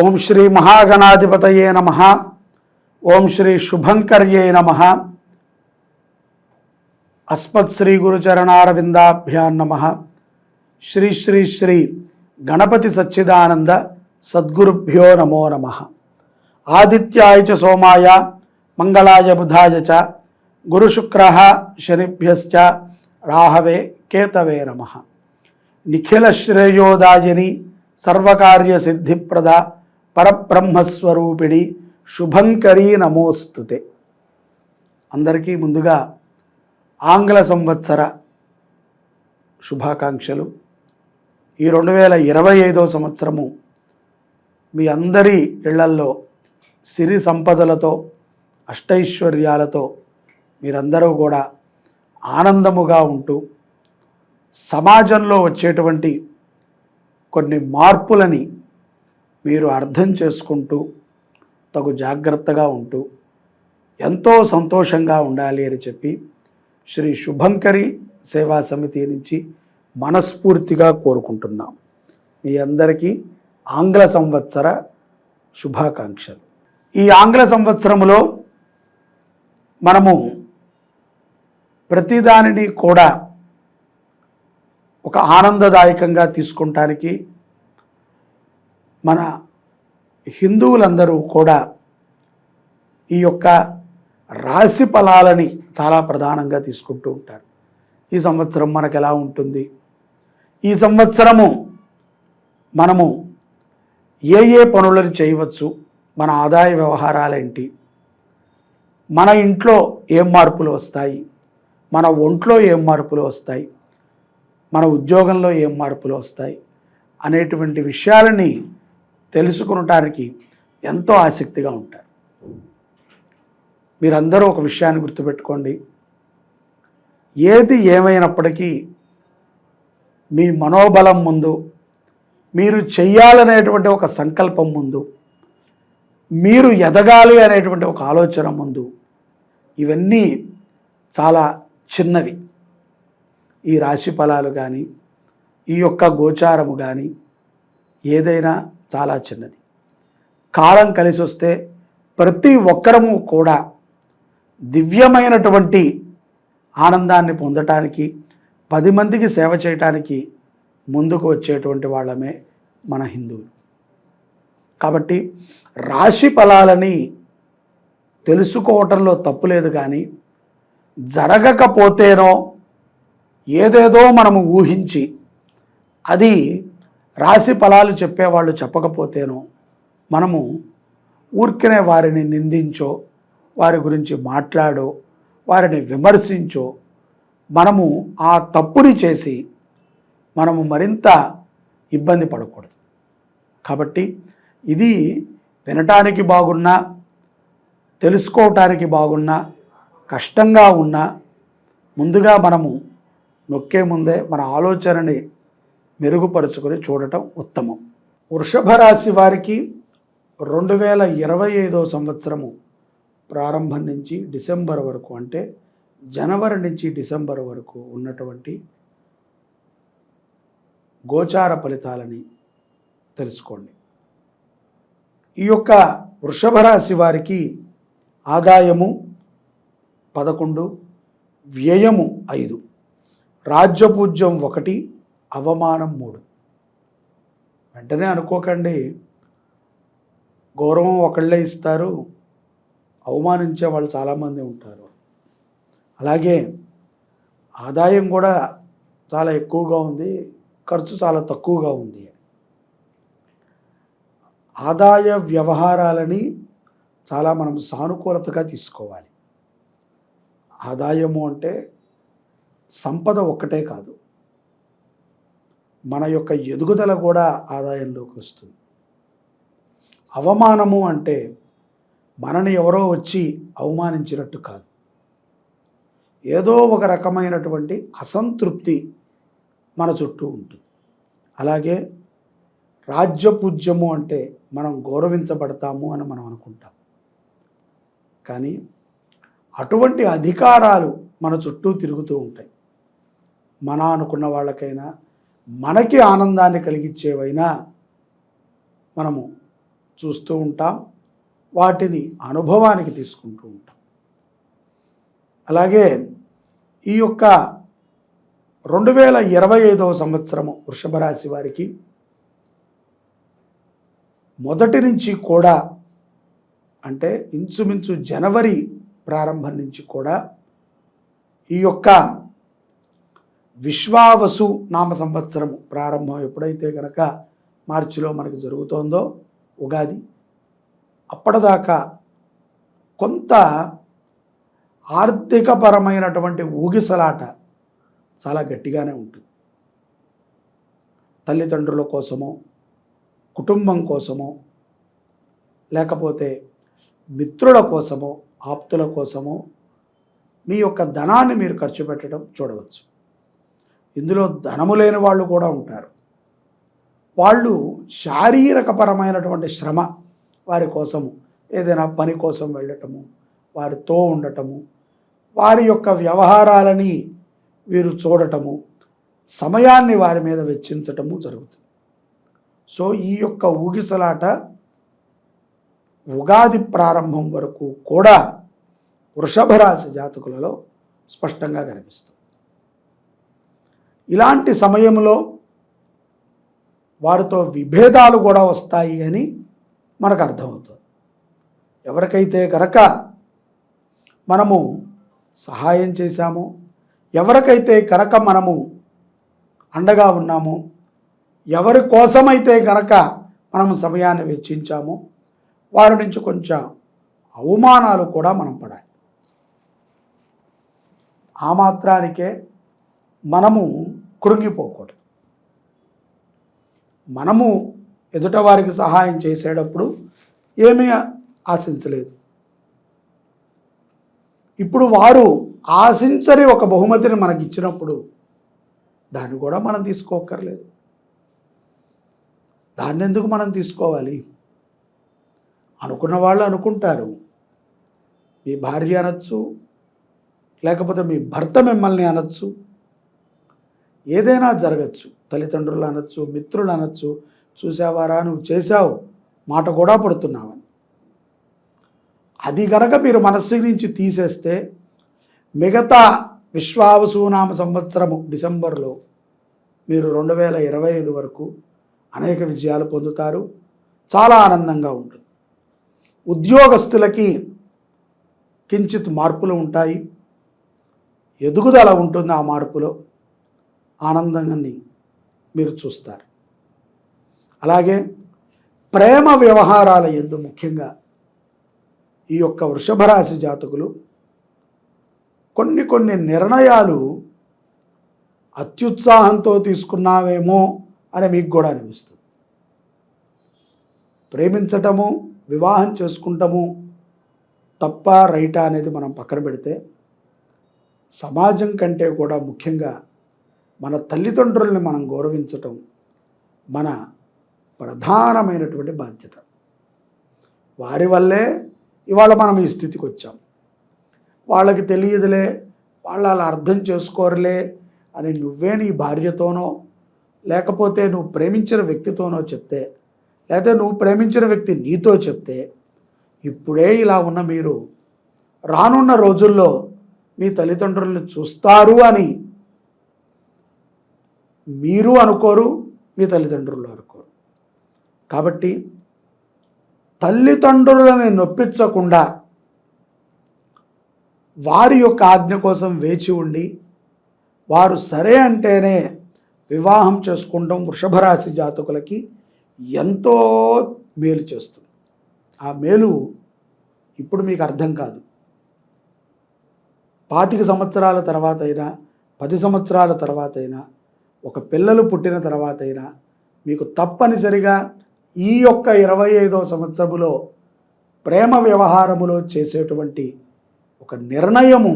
ఓం శ్రీ మహాగణాధిపతయే నమ. ఓం శ్రీ శుభంకర్యే నమ. అస్మత్ శ్రీ గురుచరణారవిందాభ్యాన్ నమ. శ్రీ శ్రీ శ్రీ గణపతి సచ్చిదానంద సద్గురుభ్యో నమో నమ. ఆదిత్యాయ చ సోమాయ మంగళాయ బుధాయ చ గురుశుక్ర శనిభ్యశ్చ రాహవే కేతవే నమ. నిఖిల శ్రేయోదాయని సర్వకార్య సిద్ధిప్రద పరబ్రహ్మస్వరూపిణి శుభంకరీ నమోస్తుతే. అందరికీ ముందుగా ఆంగ్ల సంవత్సర శుభాకాంక్షలు. ఈ రెండు వేల ఇరవై ఐదో సంవత్సరము మీ అందరి ఇళ్ళల్లో సిరి సంపదలతో అష్టైశ్వర్యాలతో మీరందరూ కూడా ఆనందముగా ఉంటూ సమాజంలో వచ్చేటువంటి కొన్ని మార్పులని మీరు అర్థం చేసుకుంటూ తగు జాగ్రత్తగా ఉంటూ ఎంతో సంతోషంగా ఉండాలి అని చెప్పి శ్రీ శుభంకరి సేవా సమితి నుంచి మనస్ఫూర్తిగా కోరుకుంటున్నాం. మీ అందరికీ ఆంగ్ల సంవత్సర శుభాకాంక్షలు. ఈ ఆంగ్ల సంవత్సరంలో మనము ప్రతిదానిని కూడా ఒక ఆనందదాయకంగా తీసుకుంటానికి మన హిందువులందరూ కూడా ఈ యొక్క రాశి ఫలాలని చాలా ప్రధానంగా తీసుకుంటూ ఉంటారు. ఈ సంవత్సరం మనకు ఎలా ఉంటుంది? ఈ సంవత్సరము మనము ఏ ఏ పనులను చేయవచ్చు? మన ఆదాయ వ్యవహారాలేంటి? మన ఇంట్లో ఏం మార్పులు వస్తాయి? మన ఒంట్లో ఏం మార్పులు వస్తాయి? మన ఉద్యోగంలో ఏం మార్పులు వస్తాయి? అనేటువంటి విషయాలని తెలుసుకునటానికి ఎంతో ఆసక్తిగా ఉంటారు. మీరందరూ ఒక విషయాన్ని గుర్తుపెట్టుకోండి. ఏది ఏమైనప్పటికీ మీ మనోబలం ముందు మీరు చెయ్యాలనేటువంటి ఒక సంకల్పం ముందు మీరు ఎదగాలి అనేటువంటి ఒక ఆలోచన ముందు ఇవన్నీ చాలా చిన్నవి. ఈ రాశి ఫలాలు కానీ ఈ యొక్క గోచారము కానీ ఏదైనా చాలా చిన్నది. కాలం కలిసి వస్తే ప్రతి ఒక్కరము కూడా దివ్యమైనటువంటి ఆనందాన్ని పొందటానికి పది మందికి సేవ చేయటానికి ముందుకు వచ్చేటువంటి వాళ్ళమే మన హిందువులు. కాబట్టి రాశి ఫలాలని తెలుసుకోవటంలో తప్పు లేదు కానీ జరగకపోతేనో ఏదేదో మనము ఊహించి అది రాశి ఫలాలు చెప్పేవాళ్ళు చెప్పకపోతేనో మనము ఊరికనే వారిని నిందించో వారి గురించి మాట్లాడో వారిని విమర్శించో మనము ఆ తప్పుని చేసి మనము మరింత ఇబ్బంది పడకూడదు. కాబట్టి ఇది వినటానికి బాగున్నా తెలుసుకోవటానికి బాగున్నా కష్టంగా ఉన్నా ముందుగా మనము నొక్కే ముందే మన ఆలోచనని మెరుగుపరుచుకొని చూడటం ఉత్తమం. వృషభ రాశి వారికి రెండు వేల ఇరవై ఐదో సంవత్సరము ప్రారంభం నుంచి డిసెంబర్ వరకు అంటే జనవరి నుంచి డిసెంబర్ వరకు ఉన్నటువంటి గోచార ఫలితాలని తెలుసుకోండి. ఈ యొక్క వృషభ రాశి వారికి ఆదాయము పదకొండు వ్యయము ఐదు రాజ్యపూజ్యం ఒకటి అవమానం మూడు. వెంటనే అనుకోకండి. గౌరవం ఒకళ్ళే ఇస్తారు. అవమానించే వాళ్ళు చాలామంది ఉంటారు. అలాగే ఆదాయం కూడా చాలా ఎక్కువగా ఉంది. ఖర్చు చాలా తక్కువగా ఉంది. ఆదాయ వ్యవహారాలని చాలా మనం సానుకూలతగా తీసుకోవాలి. ఆదాయము అంటే సంపద ఒక్కటే కాదు. మన యొక్క ఎదుగుదల కూడా ఆదాయంలోకి వస్తుంది. అవమానము అంటే మనని ఎవరో వచ్చి అవమానించినట్టు కాదు. ఏదో ఒక రకమైనటువంటి అసంతృప్తి మన చుట్టూ ఉంటుంది. అలాగే రాజ్యపూజ్యము అంటే మనం గౌరవించబడతాము అని మనం అనుకుంటాం. కానీ అటువంటి అధికారాలు మన చుట్టూ తిరుగుతూ ఉంటాయి. మన అనుకున్న వాళ్ళకైనా మనకి ఆనందాన్ని కలిగించేవైనా మనము చూస్తూ ఉంటాం వాటిని అనుభవానికి తీసుకుంటూ ఉంటాం. అలాగే ఈ యొక్క రెండు వేల ఇరవై ఐదవ సంవత్సరము వృషభ రాశి వారికి మొదటి నుంచి కూడా అంటే ఇంచుమించు జనవరి ప్రారంభం నుంచి కూడా ఈ యొక్క విశ్వావసు నామ సంవత్సరము ప్రారంభం ఎప్పుడైతే కనుక మార్చిలో మనకు జరుగుతోందో ఉగాది అప్పటిదాకా కొంత ఆర్థికపరమైనటువంటి ఊగిసలాట చాలా గట్టిగానే ఉంటుంది. తల్లిదండ్రుల కోసమో కుటుంబం కోసమో లేకపోతే మిత్రుల కోసమో ఆప్తుల కోసమో మీ యొక్క ధనాన్ని మీరు ఖర్చు పెట్టడం చూడవచ్చు. ఇందులో ధనము లేని వాళ్ళు కూడా ఉంటారు. వాళ్ళు శారీరకపరమైనటువంటి శ్రమ వారి కోసము ఏదైనా పని కోసం వెళ్ళటము వారితో ఉండటము వారి యొక్క వ్యవహారాలని వీరు చూడటము సమయాన్ని వారి మీద వెచ్చించటము జరుగుతుంది. సో ఈ యొక్క ఊగిసలాట ఉగాది ప్రారంభం వరకు కూడా వృషభ రాశి జాతకులలో స్పష్టంగా కనిపిస్తుంది. ఇలాంటి సమయంలో వారితో విభేదాలు కూడా వస్తాయి అని మనకు అర్థమవుతుంది. ఎవరికైతే కనుక మనము సహాయం చేశామో ఎవరికైతే కనుక మనము అండగా ఉన్నామో ఎవరి కోసమైతే కనుక మనము సమయాన్ని వెచ్చించామో వారి నుంచి కొంచెం అవమానాలు కూడా మనం పడాలి. ఆ మాత్రానికే మనము కృంగిపోకూడదు. మనము ఎదుట వారికి సహాయం చేసేటప్పుడు ఏమీ ఆశించలేదు. ఇప్పుడు వారు ఆశించని ఒక బహుమతిని మనకి ఇచ్చినప్పుడు దాన్ని కూడా మనం తీసుకోక్కర్లేదు. దాన్ని ఎందుకు మనం తీసుకోవాలి? అనుకున్న వాళ్ళు అనుకుంటారు. మీ భార్య అనొచ్చు లేకపోతే మీ భర్త మిమ్మల్ని అనొచ్చు. ఏదైనా జరగచ్చు. తల్లిదండ్రులు అనొచ్చు మిత్రులు అనొచ్చు చూసావారా నువ్వు చేశావు మాట కూడా పడుతున్నావని. అది గనక మీరు మనస్సు నుంచి తీసేస్తే మిగతా విశ్వావసునామ సంవత్సరము డిసెంబర్లో మీరు రెండు వేల ఇరవై ఐదు వరకు అనేక విజయాలు పొందుతారు. చాలా ఆనందంగా ఉంటుంది. ఉద్యోగస్తులకి కించిత్ మార్పులు ఉంటాయి. ఎదుగుదల ఉంటుంది ఆ మార్పులో. ఆనందాన్ని మీరు చూస్తారు. అలాగే ప్రేమ వ్యవహారాల ఎందు ముఖ్యంగా ఈ యొక్క వృషభరాశి జాతకులు కొన్ని కొన్ని నిర్ణయాలు అత్యుత్సాహంతో తీసుకున్నావేమో అని మీకు కూడా అనిపిస్తుంది. ప్రేమించటము వివాహం చేసుకుంటాము తప్ప రైటా అనేది మనం పక్కన పెడితే సమాజం కంటే కూడా ముఖ్యంగా మన తల్లిదండ్రుల్ని మనం గౌరవించటం మన ప్రధానమైనటువంటి బాధ్యత. వారి వల్లే ఇవాళ మనం ఈ స్థితికి వచ్చాం. వాళ్ళకి తెలియదులే వాళ్ళు అలా అర్థం చేసుకోరులే అని నువ్వే నీ భార్యతోనో లేకపోతే నువ్వు ప్రేమించిన వ్యక్తితోనో చెప్తే లేకపోతే నువ్వు ప్రేమించిన వ్యక్తి నీతో చెప్తే ఇప్పుడే ఇలా ఉన్న మీరు రానున్న రోజుల్లో మీ తల్లిదండ్రులను చూస్తారు అని మీరు అనుకోరు మీ తల్లిదండ్రులు అనుకోరు. కాబట్టి తల్లిదండ్రులని నొప్పించకుండా వారి యొక్క ఆజ్ఞ కోసం వేచి ఉండి వారు సరే అంటేనే వివాహం చేసుకుంటాం వృషభరాశి జాతకులకి ఎంతో మేలు చేస్తుంది. ఆ మేలు ఇప్పుడు మీకు అర్థం కాదు. పాతిక సంవత్సరాల తర్వాత అయినా పది సంవత్సరాల తర్వాత అయినా ఒక పిల్లలు పుట్టిన తర్వాత అయినా మీకు తప్పనిసరిగా ఈ యొక్క ఇరవై ఐదవ సంవత్సరములో ప్రేమ వ్యవహారములో చేసేటువంటి ఒక నిర్ణయము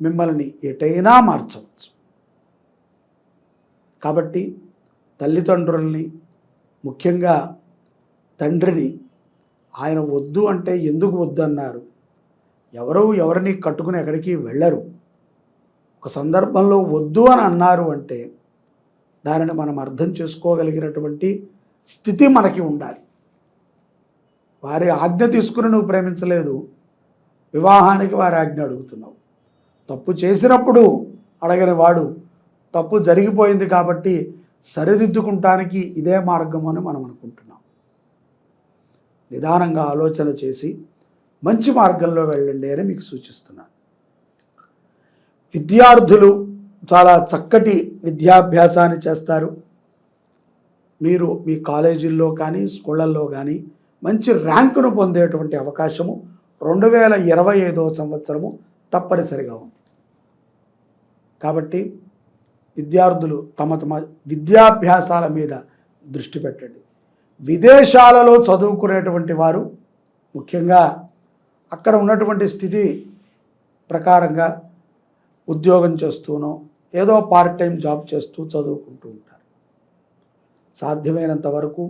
మిమ్మల్ని ఎటైనా మార్చవచ్చు. కాబట్టి తల్లిదండ్రుల్ని ముఖ్యంగా తండ్రిని ఆయన వద్దు అంటే ఎందుకు వద్దు అన్నారు ఎవరు ఎవరిని కట్టుకుని ఎక్కడికి వెళ్ళరు. ఒక సందర్భంలో వద్దు అని అన్నారు అంటే దానిని మనం అర్థం చేసుకోగలిగినటువంటి స్థితి మనకి ఉండాలి. వారి ఆజ్ఞ తీసుకుని నువ్వు ప్రేమించలేదు. వివాహానికి వారి ఆజ్ఞ అడుగుతున్నావు. తప్పు చేసినప్పుడు అడగని వాడు తప్పు జరిగిపోయింది కాబట్టి సరిదిద్దుకుంటానికి ఇదే మార్గం అని మనం అనుకుంటున్నాం. నిదానంగా ఆలోచన చేసి మంచి మార్గంలో వెళ్ళండి అని మీకు సూచిస్తున్నాను. విద్యార్థులు చాలా చక్కటి విద్యాభ్యాసాన్ని చేస్తారు. మీరు మీ కాలేజీల్లో కానీ స్కూళ్ళల్లో కానీ మంచి ర్యాంకును పొందేటువంటి అవకాశము రెండు వేల ఇరవై ఐదవ సంవత్సరము తప్పనిసరిగా ఉంది. కాబట్టి విద్యార్థులు తమ తమ విద్యాభ్యాసాల మీద దృష్టి పెట్టండి. విదేశాలలో చదువుకునేటువంటి వారు ముఖ్యంగా అక్కడ ఉన్నటువంటి స్థితి ప్రకారంగా ఉద్యోగం చేస్తూనో ఏదో పార్ట్ టైం జాబ్ చేస్తూ చదువుకుంటూ ఉంటారు. సాధ్యమైనంత వరకు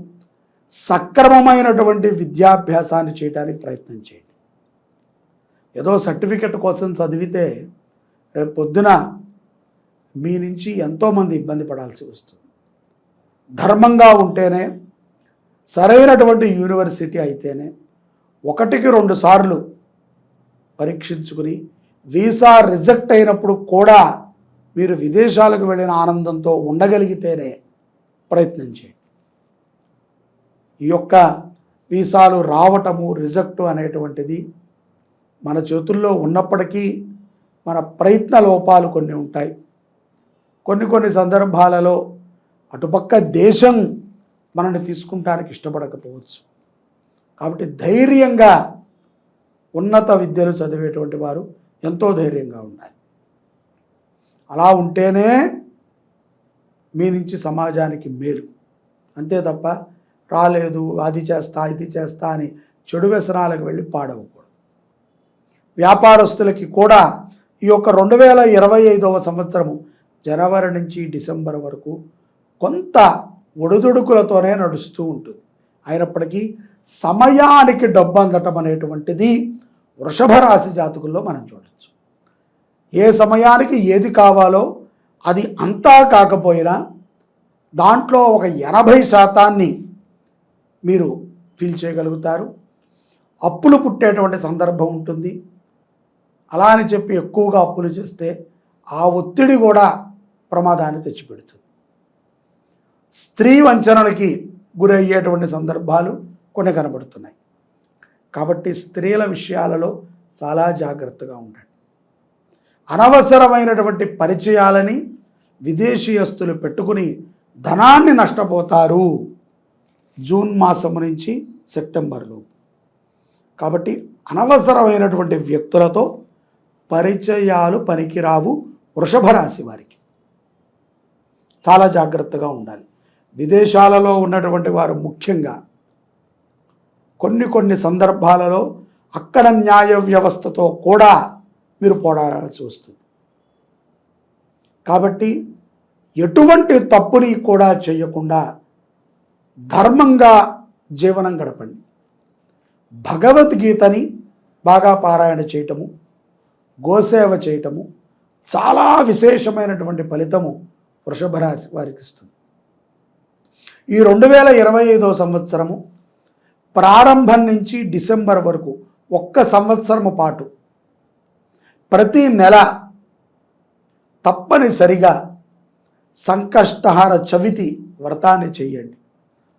సక్రమమైనటువంటి విద్యాభ్యాసాన్ని చేయడానికి ప్రయత్నం చేయండి. ఏదో సర్టిఫికెట్ కోసం చదివితే రేపు పొద్దున మీ నుంచి ఎంతోమంది ఇబ్బంది పడాల్సి వస్తుంది. ధర్మంగా ఉంటేనే సరైనటువంటి యూనివర్సిటీ అయితేనే ఒకటికి రెండు సార్లు పరీక్షించుకుని వీసా రిజెక్ట్ అయినప్పుడు కూడా మీరు విదేశాలకు వెళ్ళిన ఆనందంతో ఉండగలిగితేనే ప్రయత్నం చేయండి. ఈ యొక్క వీసాలు రావటము రిజెక్ట్ అనేటువంటిది మన చేతుల్లో ఉన్నప్పటికీ మన ప్రయత్న లోపాలు కొన్ని ఉంటాయి. కొన్ని కొన్ని సందర్భాలలో అటుపక్క దేశం మనల్ని తీసుకుంటానికి ఇష్టపడకపోవచ్చు. కాబట్టి ధైర్యంగా ఉన్నత విద్యలు చదివేటువంటి వారు ఎంతో ధైర్యంగా ఉండాలి. అలా ఉంటేనే మీ నుంచి సమాజానికి మేలు. అంతే తప్ప రాలేదు అది చేస్తా ఇది చేస్తా అని చెడు వ్యసనాలకు వెళ్ళి పాడవకూడదు. వ్యాపారస్తులకి కూడా ఈ యొక్క రెండు వేల ఇరవై ఐదవ సంవత్సరము జనవరి నుంచి డిసెంబర్ వరకు కొంత ఒడిదుడుకులతోనే నడుస్తూ ఉంటుంది. అయినప్పటికీ సమయానికి డబ్బు అందటం అనేటువంటిది వృషభ రాశి జాతకుల్లో మనం చూడవచ్చు ఏ సమయానికి ఏది కావాలో అది అంతా కాకపోయినా దాంట్లో ఒక ఎనభై శాతాన్ని మీరు ఫీల్ చేయగలుగుతారు. అప్పులు పుట్టేటువంటి సందర్భం ఉంటుంది. అలా అని చెప్పి ఎక్కువగా అప్పులు చేస్తే ఆ ఒత్తిడి కూడా ప్రమాదాన్ని తెచ్చిపెడుతుంది. స్త్రీ వంచనలకి గురయ్యేటువంటి సందర్భాలు కొన్ని కనబడుతున్నాయి. కాబట్టి స్త్రీల విషయాలలో చాలా జాగ్రత్తగా ఉండండి. అనవసరమైనటువంటి పరిచయాలని విదేశీయస్తులు పెట్టుకుని ధనాన్ని నష్టపోతారు జూన్ మాసం నుంచి సెప్టెంబర్లో కాబట్టి అనవసరమైనటువంటి వ్యక్తులతో పరిచయాలు పనికిరావు వృషభ రాశి వారికి. చాలా జాగ్రత్తగా ఉండాలి. విదేశాలలో ఉన్నటువంటి వారు ముఖ్యంగా కొన్ని కొన్ని సందర్భాలలో అక్కడ న్యాయ వ్యవస్థతో కూడా మీరు పోరాడాల్సి వస్తుంది. కాబట్టి ఎటువంటి తప్పుని కూడా చేయకుండా ధర్మంగా జీవనం గడపండి. భగవద్గీతని బాగా పారాయణ చేయటము గోసేవ చేయటము చాలా విశేషమైనటువంటి ఫలితము వృషభ రాశి వారికి ఇస్తుంది. ఈ రెండు వేల ఇరవై ఐదో సంవత్సరము ప్రారంభం నుంచి డిసెంబర్ వరకు ఒక్క సంవత్సరము పాటు ప్రతి నెల తప్పనిసరిగా సంకష్టహార చవితి వ్రతాన్ని చేయండి.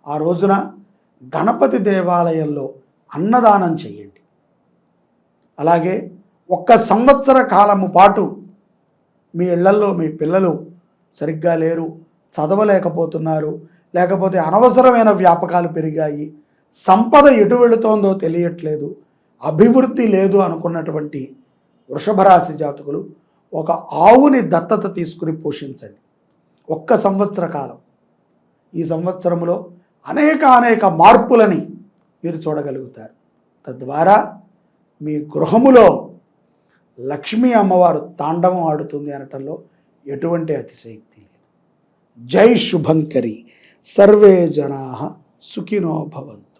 ఆ రోజున గణపతి దేవాలయంలో అన్నదానం చేయండి. అలాగే ఒక్క సంవత్సర కాలము పాటు మీ ఇళ్ళల్లో మీ పిల్లలు సరిగ్గా లేరు చదవలేకపోతున్నారు లేకపోతే అనవసరమైన వ్యాపకాలు పెరిగాయి సంపద ఎటు వెళుతోందో తెలియట్లేదు అభివృద్ధి లేదు అనుకున్నటువంటి వృషభరాశి జాతకులు ఒక ఆవుని దత్తత తీసుకుని పోషించండి. ఒక్క సంవత్సర కాలం. ఈ సంవత్సరంలో అనేక అనేక మార్పులని మీరు చూడగలుగుతారు. తద్వారా మీ గృహములో లక్ష్మీ అమ్మవారు తాండవం ఆడుతుంది అనటంలో ఎటువంటి అతిశయక్తి లేదు. జై శుభంకరి. సర్వే జనా సుఖినో భవంతు.